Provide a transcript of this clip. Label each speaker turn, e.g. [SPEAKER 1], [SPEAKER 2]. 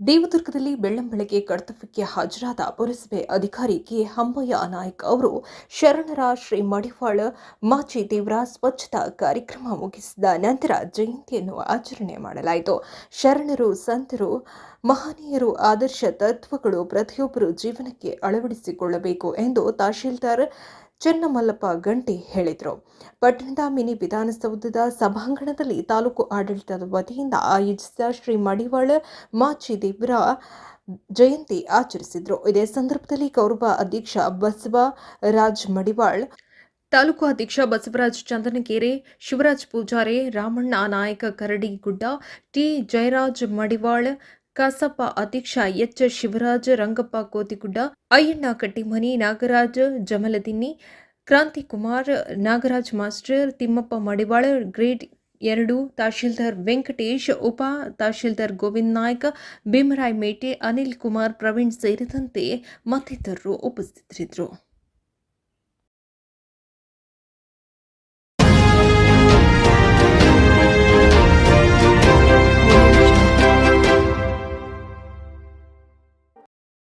[SPEAKER 1] ದೇವದುರ್ಗದಲ್ಲಿ ಬೆಳ್ಳಂಬೆಳಗ್ಗೆ ಕರ್ತವ್ಯಕ್ಕೆ ಹಾಜರಾದ ಪುರಸಭೆ ಅಧಿಕಾರಿ ಕೆ. ಹಂಬಯ್ಯ ನಾಯಕ್ ಅವರು ಶರಣರ ಶ್ರೀ ಮಡಿವಾಳ ಮಾಚಿ ದೇವರ ಸ್ವಚ್ಛತಾ ಕಾರ್ಯಕ್ರಮ ಮುಗಿಸಿದ ನಂತರ ಜಯಂತಿಯನ್ನು ಆಚರಣೆ ಮಾಡಲಾಯಿತು. ಶರಣರು, ಸಂತರು, ಮಹನೀಯರು, ಆದರ್ಶ ತತ್ವಗಳು ಪ್ರತಿಯೊಬ್ಬರು ಜೀವನಕ್ಕೆ ಅಳವಡಿಸಿಕೊಳ್ಳಬೇಕು ಎಂದು ತಹಶೀಲ್ದಾರ್ ಚೆನ್ನಮಲ್ಲಪ್ಪ ಗಂಟಿ ಹೇಳಿದರು. ಪಟ್ಟಣದ ಮಿನಿ ವಿಧಾನಸೌಧದ ಸಭಾಂಗಣದಲ್ಲಿ ತಾಲೂಕು ಆಡಳಿತದ ವತಿಯಿಂದ ಆಯೋಜಿಸಿದ ಶ್ರೀ ಮಡಿವಾಳ ಮಾಚಿ ದೇವರ ಜಯಂತಿ ಆಚರಿಸಿದರು. ಇದೇ ಸಂದರ್ಭದಲ್ಲಿ ಗೌರವ ಅಧ್ಯಕ್ಷ ಬಸವರಾಜ್ ಮಡಿವಾಳ್, ತಾಲೂಕು ಅಧ್ಯಕ್ಷ ಬಸವರಾಜ್ ಚಂದನಗೆರೆ, ಶಿವರಾಜ್ ಪೂಜಾರೆ, ರಾಮಣ್ಣ ನಾಯಕ ಕರಡಿಗುಡ್ಡ, ಟಿ ಜಯರಾಜ್ ಮಡಿವಾಳ್ ಕಸಪ ಅಧ್ಯಕ್ಷ H Shivraj, Rangappa Kotigudda, Ayyanna Kattimani, Nagaraj Jamaladinni, Krantikumar, Nagaraj master, Timmappa Madivala, grade ಎರಡು ತಹಶೀಲ್ದಾರ್ ವೆಂಕಟೇಶ್, ಉಪ ತಹಶೀಲ್ದಾರ್ ಗೋವಿಂದ್ ನಾಯ್ಕ, ಭೀಮರಾಯ್ ಮೇಟೆ, ಅನಿಲ್ ಕುಮಾರ್ ಪ್ರವೀಣ್ ಸೇರಿದಂತೆ ಮತ್ತಿತರರು ಉಪಸ್ಥಿತರಿದ್ದರು.